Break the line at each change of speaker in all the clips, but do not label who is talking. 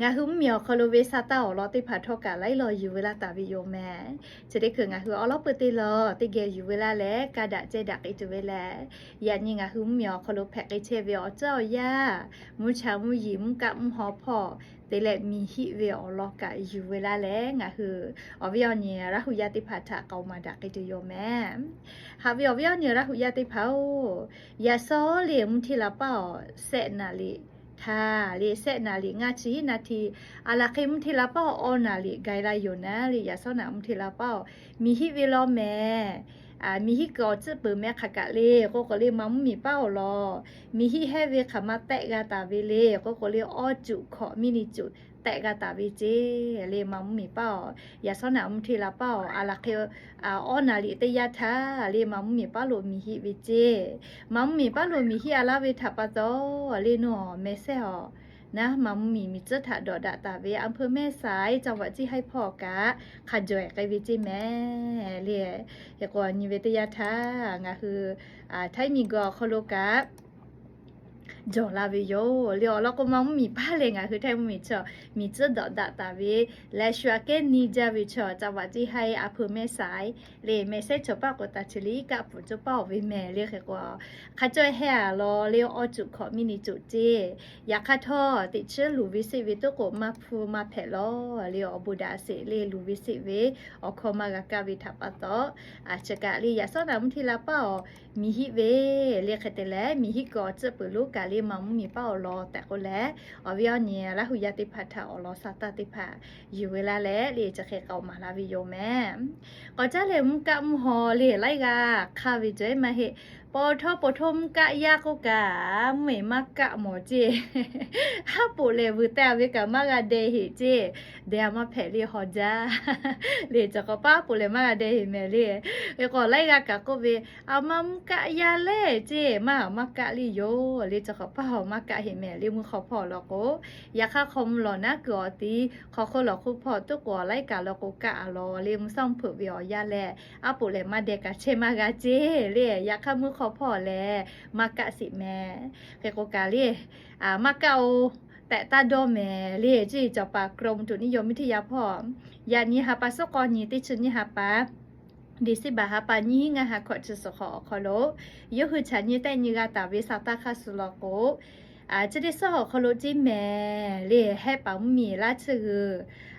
งาหึมเมียวคอลูเวซาต้าลอติพัดทอกะไล่ลอยอยู่เวลาตาวิโยแม่จะได้คืองาหืออลอปติลอติเกอยู่เวลาแลกาดะเจดักอีจุเวลายันยิงาหึมเมียวคอลูแพกไอเชเวอเจ้าย่ามูชามูยิ้มกะมูหอพอตเลมีฮิเวอลอกะอยู่เวลาแลงะคืออวิอเนียรหุยติพัทะเกามาดักิตุโยแม่ฮาวิอวิอเนียรหุยติภาอยาซอเลียมทีละเป้าเซนาลิ ค่ะลีเซนาลีงาชีนาทีอาลาคิมทีละเป้าออนาลีไกลายอยู่นะลียาสนามทีละเป้ามีฮิวิลอแม 啊，米迄个这本咩卡格咧，我个咧妈咪包咯，米迄迄位卡嘛带个大位咧，我个咧二九考米哩九带个大位姐咧妈咪包，也算那唔推啦包，啊啦去啊二那里的呀他咧妈咪包咯米迄位姐，妈咪包咯米迄阿拉位他巴走咧喏，没事哦。 นะมัมมีมิจฉาดอดาตาเวอำเภอแม่สายจังหวัดที่ให้พ่อกะขะจอยไกวิจิแม่เลียยกว่านิเวตยาทางะคืออ่าไทยมีกอคโลกะ 就拉维有了了个妈咪巴嘞啊，去听咪错，咪มีป้าเล给你家คื，อแทนมีเชื่ให้อาพูไม่สายเลยไม่ใช่ชอบปากกตาดชลีกับผู้ชอบปาวิแมเรียกว่าข้าจอยแห่รอเลี้ยวอจุขอมินิจุเจอยากข้าท่อติดเชื้อหลูวิสิวิตุกมาพูมาแผลรอเลี้ยวบุดาเสเลหลูวิสิเวอคอมากากาวิทับปะตออาจจะกะลีอยากสอนนำทีละเป้ามีฮิเวเรียกแตแลมีฮิกอจะเปลูกาลีมัมมีเป้ารอแต่ก็แลอวิอเนียละหุยติพัทาอลอสาตติพาอยู่เวลาแล้วเรียจะเคเกามาลาวิโยแม่ก็จะเลมกะมหอเรียไรกาคาวิเจมาเฮ ปอทอปทมกะยากกะเหมมากกะหมอเจฮาปูเลวุแต่เวกะมากะเดหิเจเดียมาแผลีฮอจาเลจะก็ป้าปูเลมากะเดหิเมเลเวก็ไล่กะกะก็เวอามัมกะยาเลเจมามากะลิโยเลจะก็ป้ามากะหิเมเลมือขอพอลอโกยาคาคมหลอนะกอตีขอคนหลอกคุพอตุกอไล่กะลอกกะลอเลมซ่อมเผือเวียาแลอาปูเลมาเดกะเชมากะเจเลยาคามือขอพอแลมากะสิแม่เคโกกาเลอ่ามากะอแต่ตาโดแม่เลจีจอปากรมจุนิยมวิทยาพอมยานี้หาปาสกอนีติชุนี่หาปาดิสิบาหาปานี้งาหาขอจะสขอขอโลยคือฉันยี่แต่ยีกาตาวิสาตาคาสุลโกอ่าจะได้สขอโลจิแม่เลให้ปังมีราชคือ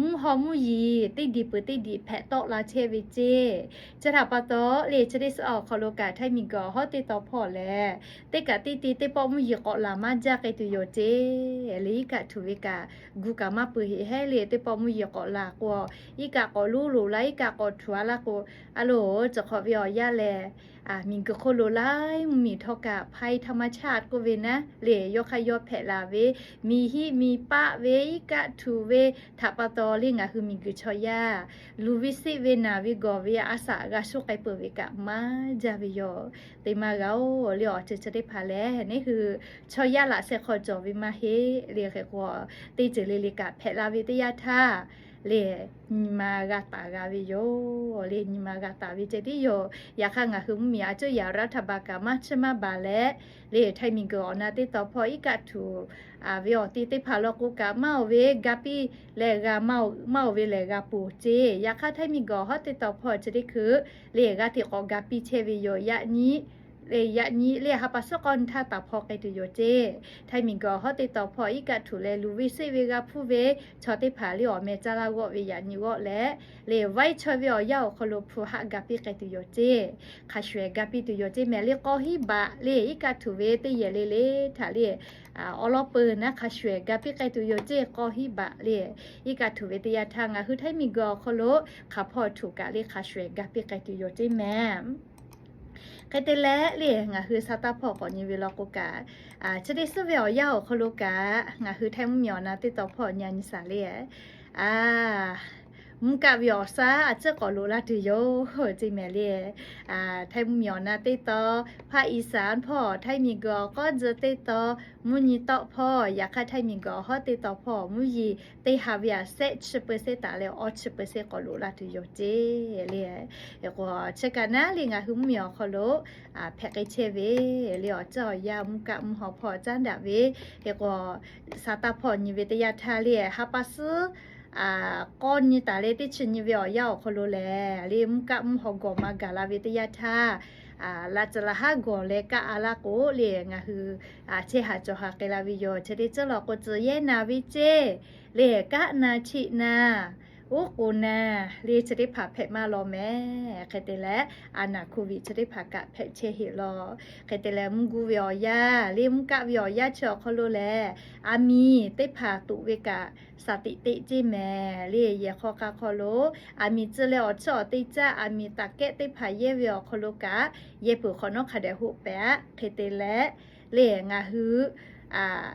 มูหอมูยีติดีปืติดีแพะโตลาเชวิเจจะถับปะโตเลจะได้สออกคอโลกาไทยมีกอฮอติตอพอแลเตกะติติเตปอมูยีกอลามาจาไอตุโยเจลีกะทุเวกะกูกามาปือเฮเลเตปอมูยีกอลากวอีกะกอลูลูไลกะกอทัวลากวอะโลจะขอวิอยาแลอ่ามิงก็โคโลไลมีทอกะภัยธรรมชาติก็เวนะเหลยกขยอดแผลลาเวมีฮิมีปะเวอีกะทูเวถับปะโตอลิงะคือมิกุชอยาลูวิสิเวนาวิกอเวอาสากะสุไกเปเวกะมาจาวิโยเตมาเราเลียวจะจะได้พาแลนี่คือชอยาละเซคอจอวิมาเฮเรียกกว่าตีเจเลลิกะแพลาวิตยาท่า le ma gata gabi yo le ni ma gata bi je di yo ya kha nga hum mi a cho ya ra tha ba ka ma che ma ba le le thai mi go na te to pho i ka thu a vi o ti te pha lo ku ka ma o ve ga pi le ga ma o ma o ve le ga pu che ya kha thai mi go ho te to pho che di khu le ga ti ko ga pi che vi yo ya ni เลยยะนี้เลยกฮะปัสกอนท่าตาพอไกตุโยเจไทยมิงก็ฮอติตอพออีกะถูเลลูวิซิเวกาผู้เวชอติผาลิออเมจาลาวเวยานิวและเลยไว้ชอเวอยาคโลผู้ฮะกะปิไกตุโยเจคาชเวกะปิตุโยเจแมเลก็ฮิบะเลยอีกะถูเวติเยเลเลทาเลอ่าอลอปืนนะคาชเวกะปิไกตุโยเจก็ฮิบะเลยอีกะถูเวติยาทางอะคือไทยมิงก็คโลคาพอถูกกะเลคาชเวกะปิไกตุโยเจแม่ ใคเต่ละเลียงะคือซาตาพอขอนยีวิลอกกาอ่าชดิสเวียวเย่าคโลกะงะคือแทมมียอนะติดต่อพอยานิสาเลียอ่า มกะวิอซาอาจจะก่อรู้ละดิโยจีแมเลียอ่าไทยมุมยอนะเตโตอภาคอีสานพ่อไทยมีกอก็จะเตโตอมุนีโตอพ่ออยากให้ไทยมีกอฮอเตโตอพ่อมุยีเตหาวิอาเซชเปอร์เซตาเลออชเปอร์เซก่อรู้ละดิโยเจเลียแล้วก็เชกันนะลิงาหุมยอคอโลอ่าแพ็กเชเวเลียจอยามกับมหอพ่อจันดาเวแล้วก็ซาตาพ่อนิเวตยาทาเลียฮาปัส อ่าก้อนนี่ตาเลติชินิเวอยาวขอโลแลลิมกะมหอกมากาลาวิทยาทาอ่าลาจละฮะกอเลกะอาลาโกเลียงอะคืออ่าเชหาจอฮาเกลาวิโยเชดิจลอโกจเยนาวิเจเลกะนาชินา อ้กูนาเรียจะได้ผ่าเพชรมารอแม่ใครแต่ล้วอานาคูวิจะได้ผ่ากะเพชรเชหิรอใครแต่ล้วมึงกูวิอยาเรียมกะวิอยาเชอเขาโลแลอามีได้ผ่าตุเวกะสติติจิแม่เรียเยคอกะคอโลอามีเจเลอชอติจ้าอามีตะเกะได้ผ่าเยวิอคอโลกะเยปุขอนอคาเดหุแปะใครแต่ล้วเรียงาฮืออ่า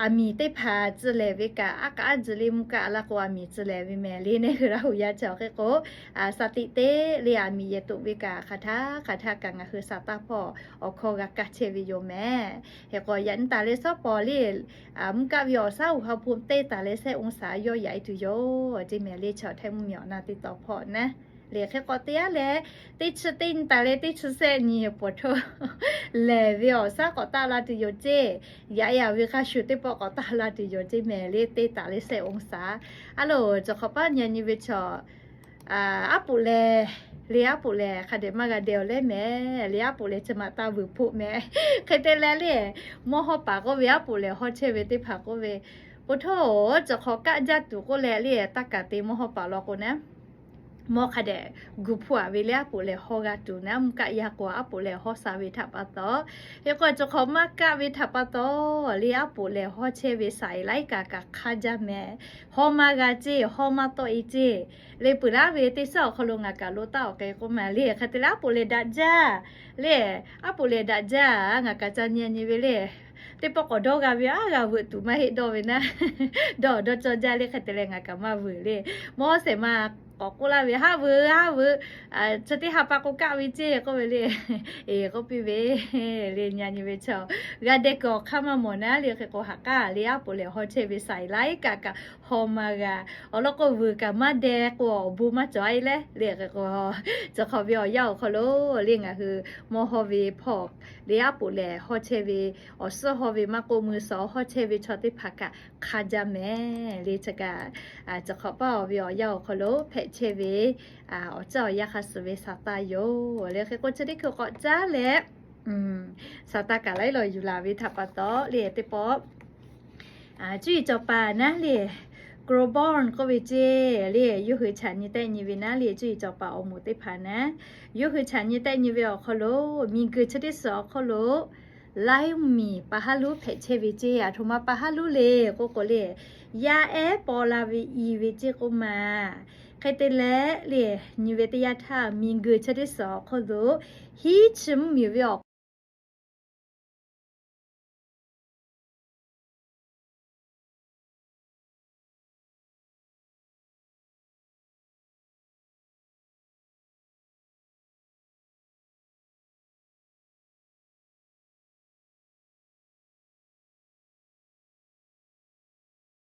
อามีได้พาจะเลวิกาอากาจะลิมกะละกว่ามีจะเลวิแมลีเนี่ยคือเราอยากจะเกโกอาสติเตเรียมีเยตุวิกาคาถาคาถากังคือสตาพออคอกะกะเชวิโยแม่เฮก็ยันตาเลซอปอลีอามกะวิอซาอุฮาภูมเตตาเลเซองศาโยใหญ่ตุโยจิแมลีชอแทมุมเหมียวนาติต่อพอนะ เรียแค่กอเตียแหละติดชตินตาเลติดชเซนี่ปวดท้อเลวิอซากอตาลาตุโยเจยายาวิคาชุดที่ปกตาลาติโยเจิเมเลเตตาเลเซองศาอะโลจะขอป้านยันยิวิชออ่าอาปุเลเลียปุเลคาเดมากาเดลเล่แม่เลียปุเลจะมาตาบุพุแม่เคยเตเลเลมอฮอปาก็เวียปุเลฮอเชเวติผาก็เวปุโถจะขอกะจัดตุก็แลเลตากะเตมอฮอปาลอก็นะ มอคเดกุพัวเวเลียปุเลฮอกาตูนะมกะยากว่าปุเลฮอสาวิทัปะตอเยก็จะขอมากะวิทัปะตอเลียปุเลฮอเชเวใส่ไลกะกะคาจาแมฮอมากาเจฮอมาโตอีเจเลปุระเวติสอขลงากะโลตาโอเคก็มาเลียคาติลาปุเลดะจาเลอปุเลดะจางากะจันเยนิเวเล กอกูลาเวฮาเวฮาเวอ่าที่ฮาปากูกะวิเจก็เวเลยเอก็ปิเวเลียนยานิเวชอกาเดกอข้ามาหมอนะเลียกอฮักกาเลียปุเลฮอเชวิวไซไลกะกะฮอมากะอลก็เวกะมาเด็กอบูมาจอยเลเลียก็จะเขาวิอยยาวขอโลเลียงอะคือมอฮอเวพอกเลียปุเลฮอเชวิออสฮอเวมาโกมือสอฮอเชวิชุดที่พักกะคาจาเมเลียกะอ่าจะขอเปาวิอยยาวขาโลเพเชวีอ่าอเจ้ายาคาสเวสาตาโยเรียกก็จะได้คือก็จ้าแหละอืมสาตากะไลลอยอยู่ลาวิทัปปะตอเรียติปออ่าจุยจอปานะเรียกรบอนก็วิเจเรียยูคือฉันยี่แต่ยี่วินาเรียจุยจอปาอมุติพานะยูคือฉันยี่แต่ยี่วิอคโลมีคือชดิสอคโลไลมีปะฮาลุเพเชวิเจอะทุมาปะฮาลุเลโกโกเลยาเอปอลาวิอีวิเจโกมา ใครเตเลเรียยี่เวตยาทามีคือชดิสอคโลฮีชิมมีวิอก